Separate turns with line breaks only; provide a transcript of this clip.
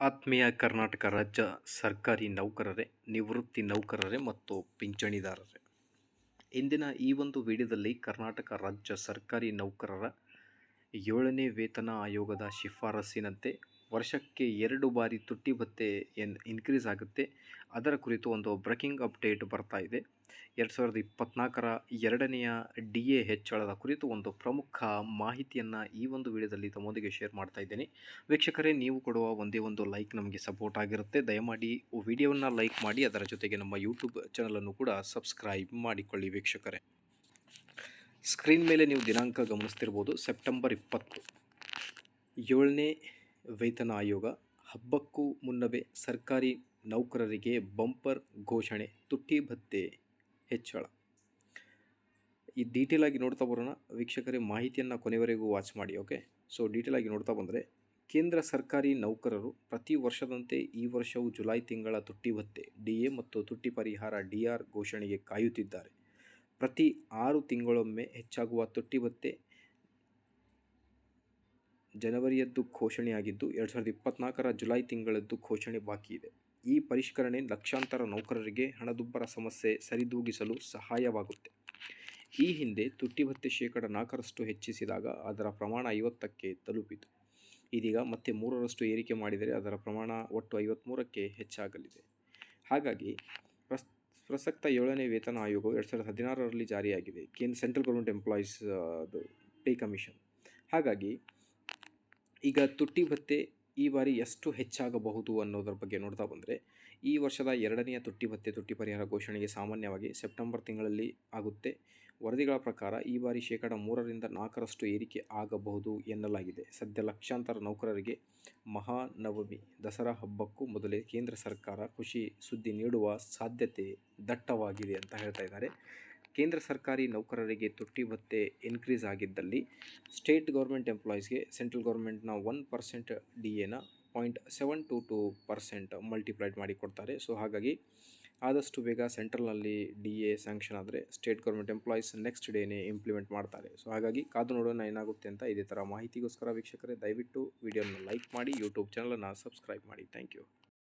ಆತ್ಮೀಯ ಕರ್ನಾಟಕ ರಾಜ್ಯ ಸರ್ಕಾರಿ ನೌಕರರೇ, ನಿವೃತ್ತಿ ನೌಕರರೇ ಮತ್ತು ಪಿಂಚಣಿದಾರರೇ. ಇಂದಿನ ಈ ಒಂದು ವಿಡಿಯೋದಲ್ಲಿ ಕರ್ನಾಟಕ ರಾಜ್ಯ ಸರ್ಕಾರಿ ನೌಕರರ ಏಳನೇ ವೇತನ ಆಯೋಗದ ಶಿಫಾರಸ್ಸಿನಂತೆ ವರ್ಷಕ್ಕೆ ಎರಡು ಬಾರಿ ತುಟ್ಟಿ ಭತ್ಯೆ ಏನು ಇನ್ಕ್ರೀಸ್ ಆಗುತ್ತೆ. ಅದರ ಕುರಿತು ಒಂದು ಬ್ರೇಕಿಂಗ್ ಅಪ್ಡೇಟ್ ಬರ್ತಾ ಇದೆ. ಎರಡು ಸಾವಿರದ ಇಪ್ಪತ್ತ್ನಾಲ್ಕರ ಎರಡನೆಯ ಡಿ ಎ ಹೆಚ್ಚಳದ ಕುರಿತು ಒಂದು ಪ್ರಮುಖ ಮಾಹಿತಿಯನ್ನು ಈ ಒಂದು ವಿಡಿಯೋದಲ್ಲಿ ತಮ್ಮೊಂದಿಗೆ ಶೇರ್ ಮಾಡ್ತಾ ಇದ್ದೇನೆ. ವೀಕ್ಷಕರೇ, ನೀವು ಕೊಡುವ ಒಂದೇ ಒಂದು ಲೈಕ್ ನಮಗೆ ಸಪೋರ್ಟ್ ಆಗಿರುತ್ತೆ. ದಯಮಾಡಿ ವಿಡಿಯೋವನ್ನು ಲೈಕ್ ಮಾಡಿ, ಅದರ ಜೊತೆಗೆ ನಮ್ಮ ಯೂಟ್ಯೂಬ್ ಚಾನಲನ್ನು ಕೂಡ ಸಬ್ಸ್ಕ್ರೈಬ್ ಮಾಡಿಕೊಳ್ಳಿ ವೀಕ್ಷಕರೇ. ಸ್ಕ್ರೀನ್ ಮೇಲೆ ನೀವು ದಿನಾಂಕ ಗಮನಿಸ್ತಿರ್ಬೋದು. ಸೆಪ್ಟೆಂಬರ್ ಇಪ್ಪತ್ತು. ಏಳನೇ ವೇತನ ಆಯೋಗ, ಹಬ್ಬಕ್ಕೂ ಮುನ್ನವೇ ಸರ್ಕಾರಿ ನೌಕರರಿಗೆ ಬಂಪರ್ ಘೋಷಣೆ, ತುಟ್ಟಿ ಭತ್ತೆ ಹೆಚ್ಚಳ. ಈ ಡೀಟೇಲ್ ಆಗಿ ನೋಡ್ತಾ ಬರೋಣ. ವೀಕ್ಷಕರೇ, ಮಾಹಿತಿಯನ್ನು ಕೊನೆವರೆಗೂ ವಾಚ್ ಮಾಡಿ, ಓಕೆ? ಸೊ, ಡೀಟೇಲ್ ಆಗಿ ನೋಡ್ತಾ ಬಂದರೆ, ಕೇಂದ್ರ ಸರ್ಕಾರಿ ನೌಕರರು ಪ್ರತಿ ವರ್ಷದಂತೆ ಈ ವರ್ಷವೂ ಜುಲೈ ತಿಂಗಳ ತುಟ್ಟಿ ಭತ್ತೆ, ಡಿ ಎ ಮತ್ತು ತುಟ್ಟಿ ಪರಿಹಾರ ಡಿ ಆರ್ ಘೋಷಣೆಗೆ ಕಾಯುತ್ತಿದ್ದಾರೆ. ಪ್ರತಿ ಆರು ತಿಂಗಳೊಮ್ಮೆ ಹೆಚ್ಚಾಗುವ ತುಟ್ಟಿ ಭತ್ಯೆ ಜನವರಿಯದ್ದು ಘೋಷಣೆಯಾಗಿದ್ದು, ಎರಡು ಸಾವಿರದ ಇಪ್ಪತ್ನಾಲ್ಕರ ಜುಲೈ ತಿಂಗಳದ್ದು ಘೋಷಣೆ ಬಾಕಿ ಇದೆ. ಈ ಪರಿಷ್ಕರಣೆ ಲಕ್ಷಾಂತರ ನೌಕರರಿಗೆ ಹಣದುಬ್ಬರ ಸಮಸ್ಯೆ ಸರಿದೂಗಿಸಲು ಸಹಾಯವಾಗುತ್ತೆ. ಈ ಹಿಂದೆ ತುಟ್ಟಿ ಭತ್ಯೆ ಶೇಕಡ ನಾಲ್ಕರಷ್ಟು ಹೆಚ್ಚಿಸಿದಾಗ ಅದರ ಪ್ರಮಾಣ ಐವತ್ತಕ್ಕೆ ತಲುಪಿತು. ಇದೀಗ ಮತ್ತೆ ಮೂರರಷ್ಟು ಏರಿಕೆ ಮಾಡಿದರೆ ಅದರ ಪ್ರಮಾಣ ಒಟ್ಟು ಐವತ್ತ್ಮೂರಕ್ಕೆ ಹೆಚ್ಚಾಗಲಿದೆ. ಹಾಗಾಗಿ, ಪ್ರಸ್, ಪ್ರಸಕ್ತ ಏಳನೇ ವೇತನ ಆಯೋಗವು ಎರಡು ಸಾವಿರದ ಹದಿನಾರರಲ್ಲಿ ಜಾರಿಯಾಗಿದೆ. ಕೇಂದ್ರ ಸೆಂಟ್ರಲ್ ಗೌರ್ಮೆಂಟ್ ಎಂಪ್ಲಾಯೀಸ್, ಅದು ಪೇ ಕಮಿಷನ್. ಹಾಗಾಗಿ ಈಗ ತುಟ್ಟಿ ಭತ್ತೆ ಈ ಬಾರಿ ಎಷ್ಟು ಹೆಚ್ಚಾಗಬಹುದು ಅನ್ನೋದ್ರ ಬಗ್ಗೆ ನೋಡ್ತಾ ಬಂದರೆ, ಈ ವರ್ಷದ ಎರಡನೆಯ ತುಟ್ಟಿ ಭತ್ತೆ ತುಟ್ಟಿ ಪರಿಹಾರ ಘೋಷಣೆಗೆ ಸಾಮಾನ್ಯವಾಗಿ ಸೆಪ್ಟೆಂಬರ್ ತಿಂಗಳಲ್ಲಿ ಆಗುತ್ತೆ. ವರದಿಗಳ ಪ್ರಕಾರ ಈ ಬಾರಿ ಶೇಕಡ ಮೂರರಿಂದ ನಾಲ್ಕರಷ್ಟು ಏರಿಕೆ ಆಗಬಹುದು ಎನ್ನಲಾಗಿದೆ. ಸದ್ಯ ಲಕ್ಷಾಂತರ ನೌಕರರಿಗೆ ಮಹಾನವಮಿ, ದಸರಾ ಹಬ್ಬಕ್ಕೂ ಮೊದಲೇ ಕೇಂದ್ರ ಸರ್ಕಾರ ಖುಷಿ ಸುದ್ದಿ ನೀಡುವ ಸಾಧ್ಯತೆ ದಟ್ಟವಾಗಿದೆ ಅಂತ ಹೇಳ್ತಾ ಇದ್ದಾರೆ. ಕೇಂದ್ರ ಸರ್ಕಾರಿ ನೌಕರರಿಗೆ ತುಟ್ಟಿ ಭತ್ಯೆ ಇನ್ಕ್ರೀಸ್ ಆಗಿದ್ದಲ್ಲಿ ಸ್ಟೇಟ್ ಗೌರ್ಮೆಂಟ್ ಎಂಪ್ಲಾಯೀಸ್ಗೆ ಸೆಂಟ್ರಲ್ ಗೌರ್ಮೆಂಟ್ನ ಒನ್ ಪರ್ಸೆಂಟ್ ಡಿ ಎನ point seven two two percent multiplied ಮಾಡಿ ಕೊಡ್ತಾರೆ. ಸೊ ಹಾಗಾಗಿ ಆದಷ್ಟು ಬೇಗ ಸೆಂಟ್ರಲ್ನಲ್ಲಿ ಡಿ ಎ ಸ್ಯಾಂಕ್ಷನ್ ಆದರೆ ಸ್ಟೇಟ್ ಗೌರ್ಮೆಂಟ್ ಎಂಪ್ಲಾಯೀಸ್ ನೆಕ್ಸ್ಟ್ ಡೇನೇ ಇಂಪ್ಲಿಮೆಂಟ್ ಮಾಡ್ತಾರೆ. ಸೊ ಹಾಗಾಗಿ ಕಾದು ನೋಡೋಣ ಏನಾಗುತ್ತೆ ಅಂತ ಇದೇ ಥರ ಮಾಹಿತಿಗೋಸ್ಕರ ವೀಕ್ಷಕರೇ, ದಯವಿಟ್ಟು ವಿಡಿಯೋನ ಲೈಕ್ ಮಾಡಿ ಯೂಟ್ಯೂಬ್ ಚಾನಲನ್ನು ಸಬ್ಸ್ಕ್ರೈಬ್ ಮಾಡಿ. Thank you